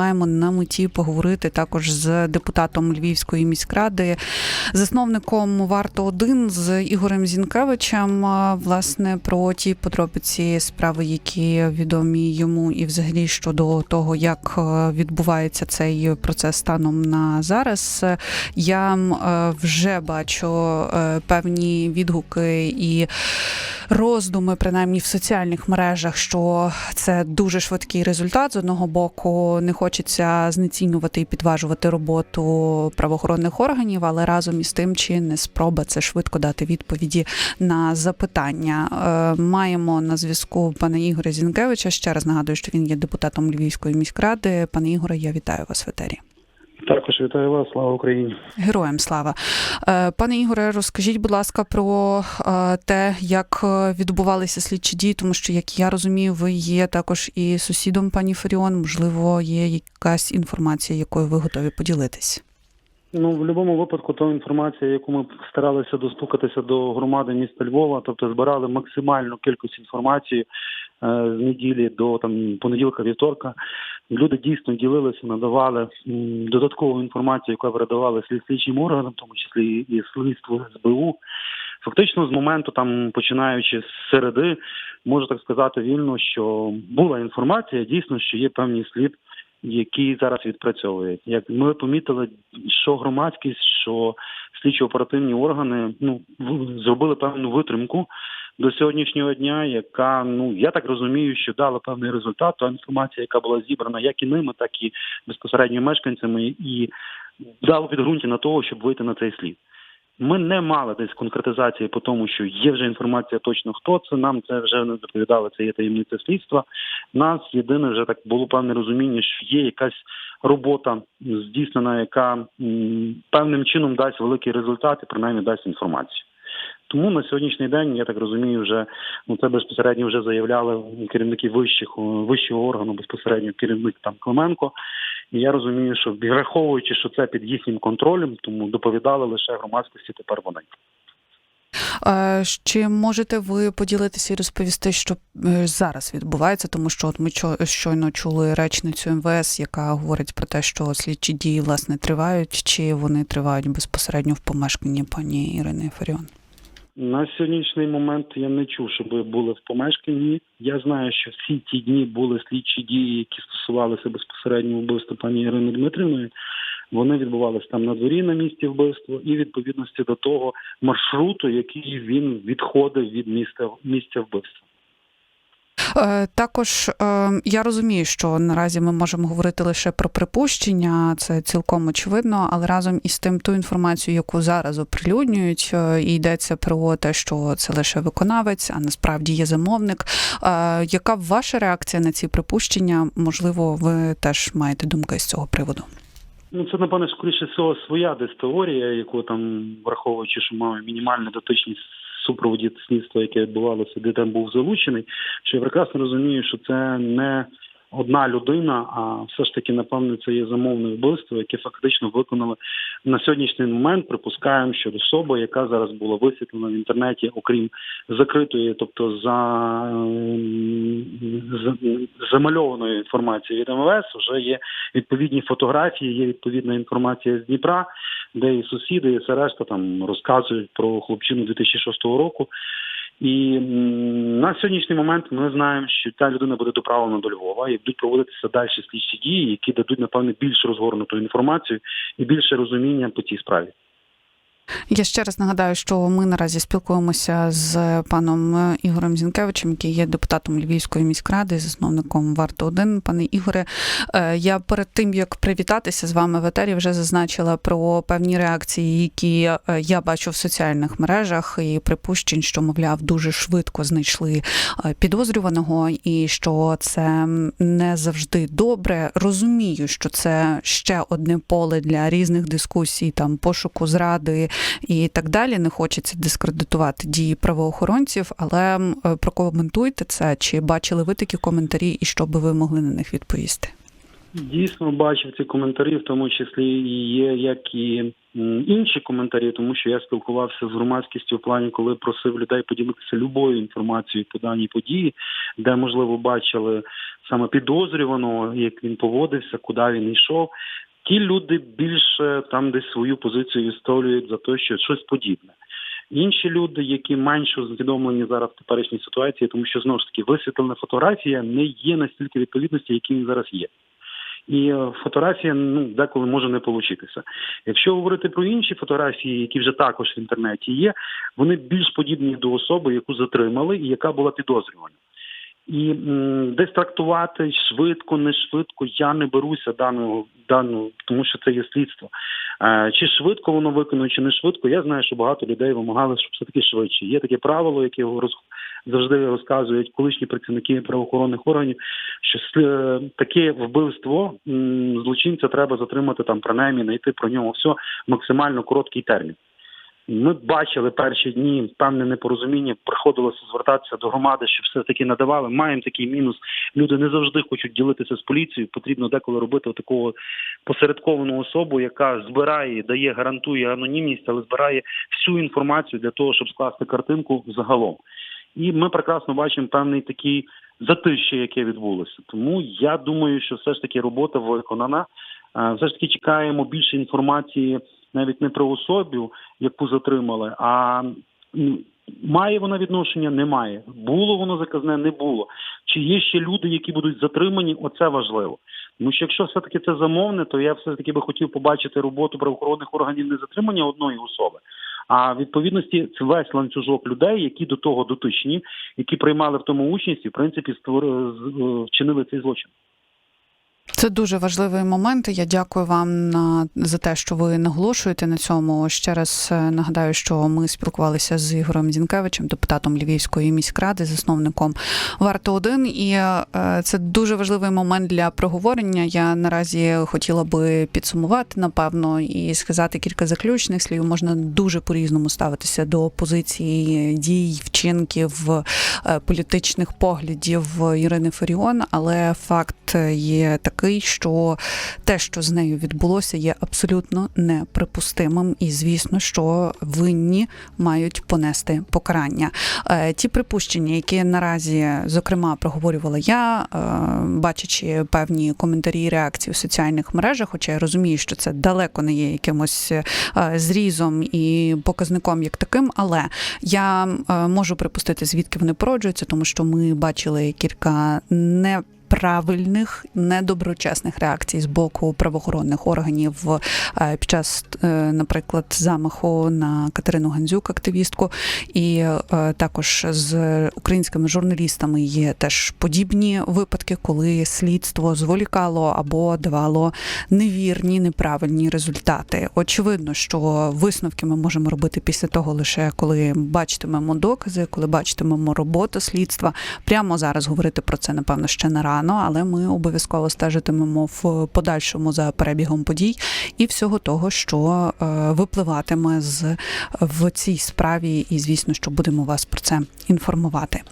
Маємо на меті поговорити також з депутатом Львівської міськради, засновником варто 1 з Ігорем Зінкевичем. Власне про ті подробиці справи, які відомі йому, і взагалі щодо того, як е, відбувається цей процес станом на зараз. Я е, вже бачу е, певні відгуки і роздуми, принаймні в соціальних мережах, що це дуже швидкий результат. З одного боку, не хочеться знецінювати і підважувати роботу правоохоронних органів, але разом із тим, чи не спроба це швидко дати відповіді на запитання. Е, Маємо на зв'язку пана Ігоря Зінкевича. Ще раз нагадую, що він є депутатом Львівської міськради. Пане Ігоре, я вітаю вас в етері. Також вітаю вас, слава Україні. Героям слава. Е, Пане Ігоре, розкажіть, будь ласка, про е, те, як е, відбувалися слідчі дії, тому що, як я розумію, ви є також і сусідом пані Фаріон. Можливо, є якась інформація, якою ви готові поділитись. Ну, в будь-якому випадку, та інформація, яку ми старалися достукатися до громади міста Львова, тобто збирали максимальну кількість інформації е, з неділі до там понеділка, вівторка. Люди дійсно ділилися, надавали м, додаткову інформацію, яку передавали слідчим органам, в тому числі і слідству СБУ. Фактично, з моменту, там починаючи з середи, можу так сказати вільно, що була інформація, дійсно, що є певний слід які зараз відпрацьовують. Як ми помітили, що громадськість, що слідчо-оперативні органи ну зробили певну витримку до сьогоднішнього дня, яка ну я так розумію, що дала певний результат. Та інформація, яка була зібрана як і ними, так і безпосередньо мешканцями, і дало підґрунтя на того, щоб вийти на цей слід. Ми не мали десь конкретизації по тому, що є вже інформація точно хто це. Нам це вже не доповідали. Це є таємниця слідства. Нас єдине вже так було певне розуміння, що є якась робота здійснена, яка певним чином дасть великий результат і принаймні дасть інформацію. Тому на сьогоднішній день я так розумію, вже ну це безпосередньо вже заявляли керівники вищих вищого органу, безпосередньо керівник там Клименко. І я розумію, що враховуючи, що це під їхнім контролем, тому доповідали лише громадськості тепер вони. Чи можете ви поділитися і розповісти, що е, зараз відбувається? Тому що от ми щойно чули речницю МВС, яка говорить про те, що слідчі дії власне тривають, чи вони тривають безпосередньо в помешканні пані Ірини Фаріон? На сьогоднішній момент я не чув, щоб були в помешканні. Я знаю, що всі ті дні були слідчі дії, які стосувалися безпосередньо вбивства пані Ірини Дмитрівної. Вони відбувалися там на дворі на місці вбивства, і відповідності до того маршруту, який він відходив від міста місця вбивства. Е, Також е, я розумію, що наразі ми можемо говорити лише про припущення, це цілком очевидно, але разом із тим ту інформацію, яку зараз оприлюднюють, е, і йдеться про те, що це лише виконавець, а насправді є замовник. Яка ваша реакція на ці припущення? Можливо, ви теж маєте думки з цього приводу? Ну, це напевне скоріше всього своя десь теорія, яку там враховуючи, що має мінімальну дотичність супроводі слідства, яке відбувалося, де там був залучений. Що я прекрасно розумію, що це не одна людина, а все ж таки, напевне, це є замовне вбивство, яке фактично виконали на сьогоднішній момент. Припускаємо, що особа, яка зараз була висвітлена в інтернеті, окрім закритої, тобто за, за замальованої інформації від МВС, вже є відповідні фотографії, є відповідна інформація з Дніпра, де і сусіди, і все решта там розказують про хлопчину 2006 року. І на сьогоднішній момент ми знаємо, що ця людина буде доправлена до Львова і будуть проводитися далі слідчі дії, які дадуть напевне більш розгорнуту інформацію і більше розуміння по цій справі. Я ще раз нагадаю, що ми наразі спілкуємося з паном Ігорем Зінкевичем, який є депутатом Львівської міськради, засновником варто 1 Пане Ігоре, е, я перед тим як привітатися з вами в етері, вже зазначила про певні реакції, які е, я бачу в соціальних мережах, і припущень, що мовляв дуже швидко знайшли е, підозрюваного, і що це не завжди добре. Розумію, що це ще одне поле для різних дискусій, там пошуку зради і так далі. Не хочеться дискредитувати дії правоохоронців, але е, прокоментуйте це. Чи бачили ви такі коментарі, і що би ви могли на них відповісти? Дійсно бачив ці коментарі, в тому числі і є як і інші коментарі, тому що я спілкувався з громадськістю в плані, коли просив людей поділитися любою інформацією по даній події, де можливо бачили саме підозрюваного, як він поводився, куди він йшов. Ті люди більше там десь свою позицію висловлюють за те, що щось подібне. Інші люди, які менше усвідомлені зараз в теперішній ситуації, тому що знову ж таки висвітлена фотографія не є настільки відповідності, які він зараз є. І е, фотографія ну деколи може не получитися. Якщо говорити про інші фотографії, які вже також в інтернеті є, вони більш подібні до особи, яку затримали, і яка була підозрювана. І м, десь трактувати швидко, не швидко, я не беруся даного даного, тому що це є слідство. Е, чи швидко воно виконує, чи не швидко. Я знаю, що багато людей вимагали, щоб все таки швидше. Є таке правило, яке роз, завжди розказують колишні працівники правоохоронних органів, що е, таке вбивство м, злочинця треба затримати там принаймні, знайти про нього все максимально короткий термін. Ми бачили перші дні певне непорозуміння, приходилося звертатися до громади, щоб все таки надавали. Маємо такий мінус. Люди не завжди хочуть ділитися з поліцією. Потрібно деколи робити такого посередковану особу, яка збирає, дає, гарантує анонімність, але збирає всю інформацію для того, щоб скласти картинку загалом. І ми прекрасно бачимо певний такий затище, яке відбулося. Тому я думаю, що все ж таки робота виконана. Е, Все ж таки чекаємо більше інформації навіть не про особу, яку затримали, а має вона відношення, немає. Було воно заказне, не було. Чи є ще люди, які будуть затримані? Оце важливо. Тому що якщо все таки це замовне, то я все таки би хотів побачити роботу правоохоронних органів не затримання одної особи. А в відповідності це весь ланцюжок людей, які до того дотичні, які приймали в тому участь і в принципі створили вчинили цей злочин. Це дуже важливий момент. Я дякую вам на за те, що ви наголошуєте на цьому. Ще раз е, нагадаю, що ми спілкувалися з Ігорем Зінкевичем, депутатом Львівської міськради, засновником варто 1 І е, це дуже важливий момент для проговорення. Я наразі хотіла би підсумувати, напевно, і сказати кілька заключних слів. Можна дуже по-різному ставитися до позиції дій, вчинків, е, політичних поглядів Ірини Фаріон, але факт є такий, що те, що з нею відбулося, є абсолютно неприпустимим, і звісно, що винні мають понести покарання. Е, Ті припущення, які наразі зокрема проговорювала я, е, бачачи певні коментарі і реакції в соціальних мережах, хоча я розумію, що це далеко не є якимось е, зрізом і показником як таким, але я можу припустити, звідки вони породжуються, тому що ми бачили кілька не Правильних недоброчесних реакцій з боку правоохоронних органів е, під час, е, наприклад, замаху на Катерину Гандзюк, активістку, і е, також з українськими журналістами є теж подібні випадки, коли слідство зволікало або давало невірні, неправильні результати. Очевидно, що висновки ми можемо робити після того, лише коли бачитимемо докази, коли бачитимемо роботу слідства. Прямо зараз говорити про це напевно ще не рано, але ми обов'язково стежитимемо в подальшому за перебігом подій і всього того, що е, випливатиме з в цій справі, і звісно, що будемо вас про це інформувати.